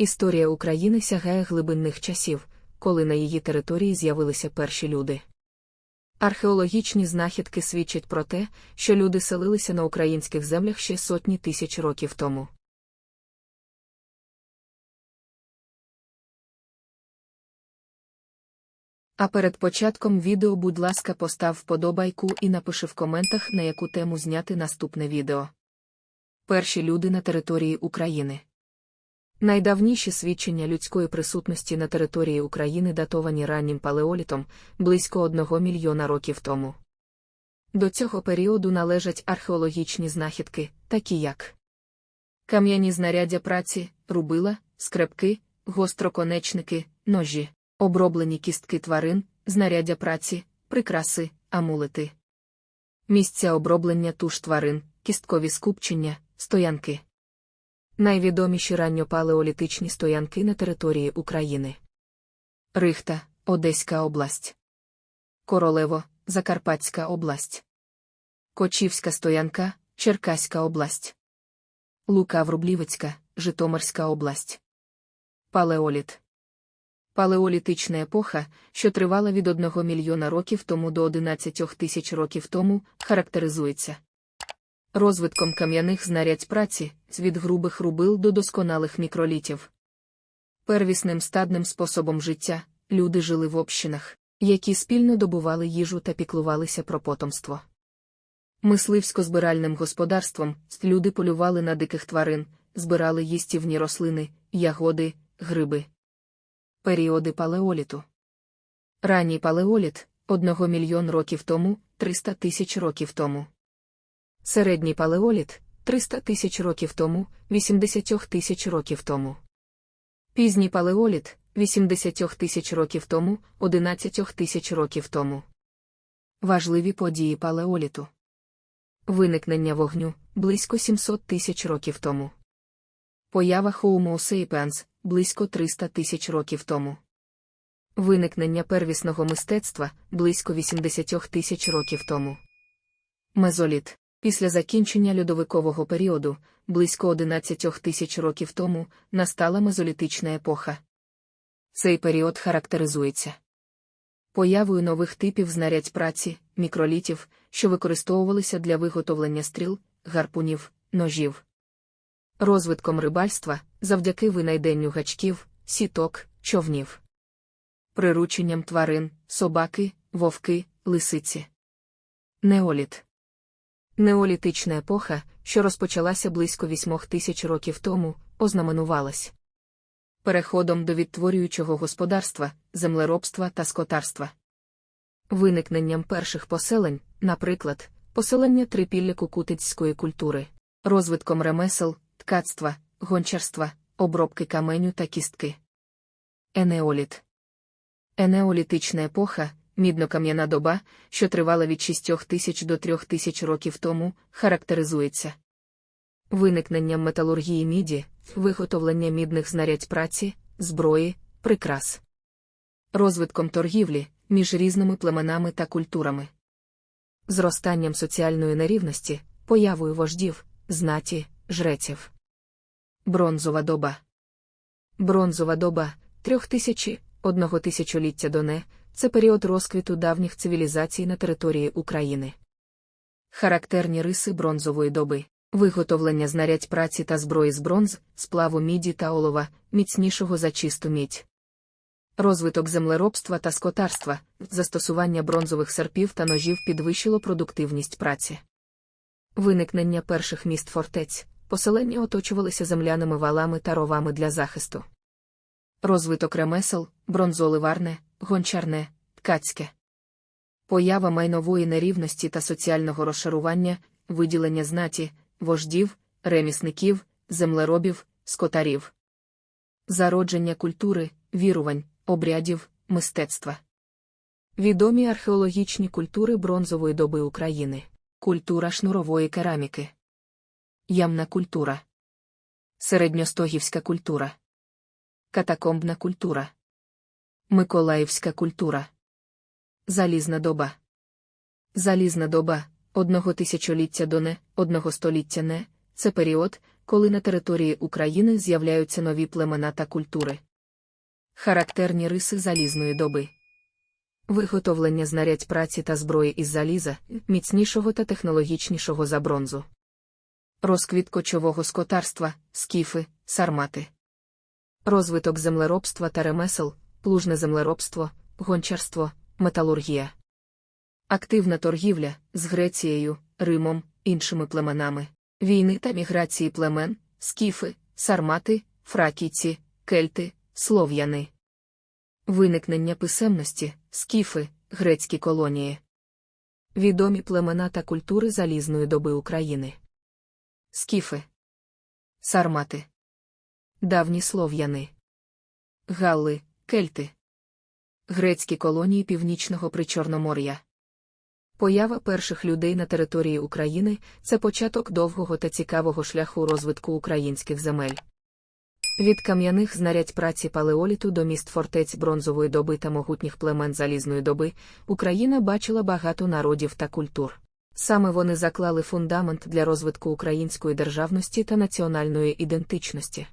Історія України сягає глибинних часів, коли на її території з'явилися перші люди. Археологічні знахідки свідчать про те, що люди селилися на українських землях ще сотні тисяч років тому. А перед початком відео, будь ласка, постав вподобайку і напиши в коментах, на яку тему зняти наступне відео. Перші люди на території України. Найдавніші свідчення людської присутності на території України датовані раннім палеолітом близько одного мільйона років тому. До цього періоду належать археологічні знахідки, такі як кам'яні знаряддя праці, рубила, скрепки, гостроконечники, ножі, оброблені кістки тварин, знаряддя праці, прикраси, амулети. Місця оброблення туш тварин, кісткові скупчення, стоянки. Найвідоміші ранньопалеолітичні стоянки на території України. Рихта, Одеська область. Королево, Закарпатська область. Кочівська стоянка, Черкаська область. Лука Врублівецька, Житомирська область. Палеоліт. Палеолітична епоха, що тривала від 1 мільйона років тому до 11 тисяч років тому, характеризується розвитком кам'яних знарядь праці від грубих рубил до досконалих мікролітів. Первісним стадним способом життя люди жили в общинах, які спільно добували їжу та піклувалися про потомство. Мисливсько-збиральним господарством люди полювали на диких тварин, збирали їстівні рослини, ягоди, гриби. Періоди палеоліту. Ранній палеоліт 1 мільйон років тому, 300 тисяч років тому. Середній палеоліт 300 тисяч років тому, 80 тисяч років тому. Пізній палеоліт 80 тисяч років тому, 11 тисяч років тому. Важливі події палеоліту. Виникнення вогню близько 700 тисяч років тому. Поява Homo sapiens близько 300 тисяч років тому. Виникнення первісного мистецтва близько 80 тисяч років тому. Мезоліт Після закінчення льодовикового періоду, близько 11 тисяч років тому, настала мезолітична епоха. Цей період характеризується появою нових типів знарядь праці, мікролітів, що використовувалися для виготовлення стріл, гарпунів, ножів, розвитком рибальства завдяки винайденню гачків, сіток, човнів, прирученням тварин, собаки, вовки, лисиці. Неоліт Неолітична епоха, що розпочалася близько вісьмох тисяч років тому, ознаменувалась переходом до відтворюючого господарства, землеробства та скотарства. Виникненням перших поселень, наприклад, поселення трипілля кукутицької культури, розвитком ремесел, ткацтва, гончарства, обробки каменю та кістки. Енеоліт. Енеолітична епоха мідно-кам'яна доба, що тривала від 6 тисяч до 3 тисяч років тому, характеризується виникненням металургії міді, виготовлення мідних знарядь праці, зброї, прикрас, розвитком торгівлі між різними племенами та культурами, зростанням соціальної нерівності, появою вождів, знаті, жреців. Бронзова доба. Бронзова доба трьох тисячі, одного тисячоліття до не, це період розквіту давніх цивілізацій на території України. Характерні риси бронзової доби, виготовлення знарядь праці та зброї з бронз, сплаву міді та олова, міцнішого за чисту мідь. Розвиток землеробства та скотарства, застосування бронзових серпів та ножів підвищило продуктивність праці. Виникнення перших міст фортець, поселення оточувалися земляними валами та ровами для захисту. Розвиток ремесел, бронзоливарне, гончарне, ткацьке. Поява майнової нерівності та соціального розшарування, виділення знаті, вождів, ремісників, землеробів, скотарів. Зародження культури, вірувань, обрядів, мистецтва. Відомі археологічні культури бронзової доби України. Культура шнурової кераміки. Ямна культура. Середньостогівська культура. Катакомбна культура. Миколаївська культура. Залізна доба. Залізна доба одного тисячоліття до не, одного століття не, це період, коли на території України з'являються нові племена та культури. Характерні риси залізної доби. Виготовлення знарядь праці та зброї із заліза, міцнішого та технологічнішого за бронзу. Розквіт кочового скотарства, скіфи, сармати. Розвиток землеробства та ремесел, плужне землеробство, гончарство, металургія. Активна торгівля з Грецією, Римом, іншими племенами. Війни та міграції племен, скіфи, сармати, фракійці, кельти, слов'яни. Виникнення писемності, скіфи, грецькі колонії. Відомі племена та культури залізної доби України. Скіфи. Сармати. Давні слов'яни. Галли, кельти. Грецькі колонії Північного Причорномор'я. Поява перших людей на території України це початок довгого та цікавого шляху розвитку українських земель. Від кам'яних знарядь праці палеоліту до міст фортець бронзової доби та могутніх племен залізної доби Україна бачила багато народів та культур. Саме вони заклали фундамент для розвитку української державності та національної ідентичності.